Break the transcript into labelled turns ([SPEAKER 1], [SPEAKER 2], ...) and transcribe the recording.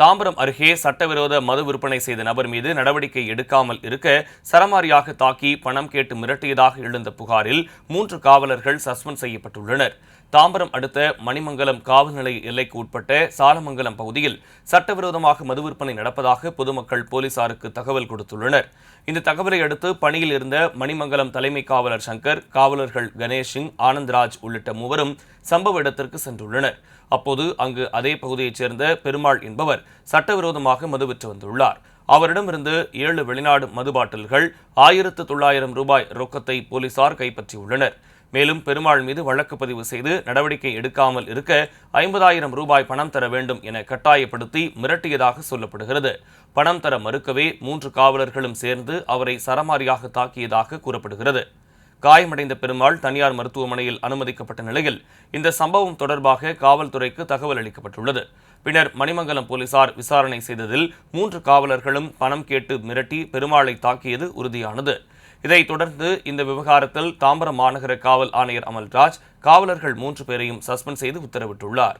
[SPEAKER 1] தாம்பரம் அருகே சட்டவிரோத மது விற்பனை செய்த நபர் மீது நடவடிக்கை எடுக்காமல் இருக்க சரமாரியாக தாக்கி பணம் கேட்டு மிரட்டியதாக எழுந்த புகாரில் மூன்று காவலர்கள் சஸ்பெண்ட் செய்யப்பட்டுள்ளனர். தாம்பரம் அடுத்த மணிமங்கலம் காவல் நிலைய எல்லைக்கு உட்பட்ட சாலமங்கலம் பகுதியில் சட்டவிரோதமாக மது விற்பனை நடப்பதாக பொதுமக்கள் போலீசாருக்கு தகவல் கொடுத்துள்ளனர். இந்த தகவலை அடுத்து பணியில் இருந்த மணிமங்கலம் தலைமை காவலர் சங்கர் காவலர்கள் கணேஷ் சிங் ஆனந்த்ராஜ் உள்ளிட்ட மூவரும் சம்பவ இடத்திற்கு சென்றுள்ளனர். அப்போது அங்கு அதே பகுதியைச் சேர்ந்த பெருமாள் என்பவர் சட்டவிரோதமாக மது விற்று வந்துள்ளார். அவரிடமிருந்து ஏழு வெளிநாடு மது பாட்டில்கள் ஆயிரத்து தொள்ளாயிரம் ரூபாய் ரொக்கத்தை போலீசார் கைப்பற்றியுள்ளனர். மேலும் பெருமாள் மீது வழக்கு பதிவு செய்து நடவடிக்கை எடுக்காமல் இருக்க ஐம்பதாயிரம் ரூபாய் பணம் தர வேண்டும் என கட்டாயப்படுத்தி மிரட்டியதாக சொல்லப்படுகிறது. பணம் தர மறுக்கவே மூன்று காவலர்களும் சேர்ந்து அவரை சரமாரியாக தாக்கியதாக கூறப்படுகிறது. காயமடைந்த பெருமாள் தனியார் மருத்துவமனையில் அனுமதிக்கப்பட்ட நிலையில் இந்த சம்பவம் தொடர்பாக காவல்துறைக்கு தகவல் அளிக்கப்பட்டுள்ளது. பின்னர் மணிமங்கலம் போலீசார் விசாரணை செய்ததில் மூன்று காவலர்களும் பணம் கேட்டு மிரட்டி பெருமாளை தாக்கியது உறுதியானது. இதைத் தொடர்ந்து இந்த விவகாரத்தில் தாம்பரம் மாநகர காவல் ஆணையர் அமல்ராஜ் காவலர்கள் மூன்று பேரையும் சஸ்பெண்ட் செய்து உத்தரவிட்டுள்ளார்.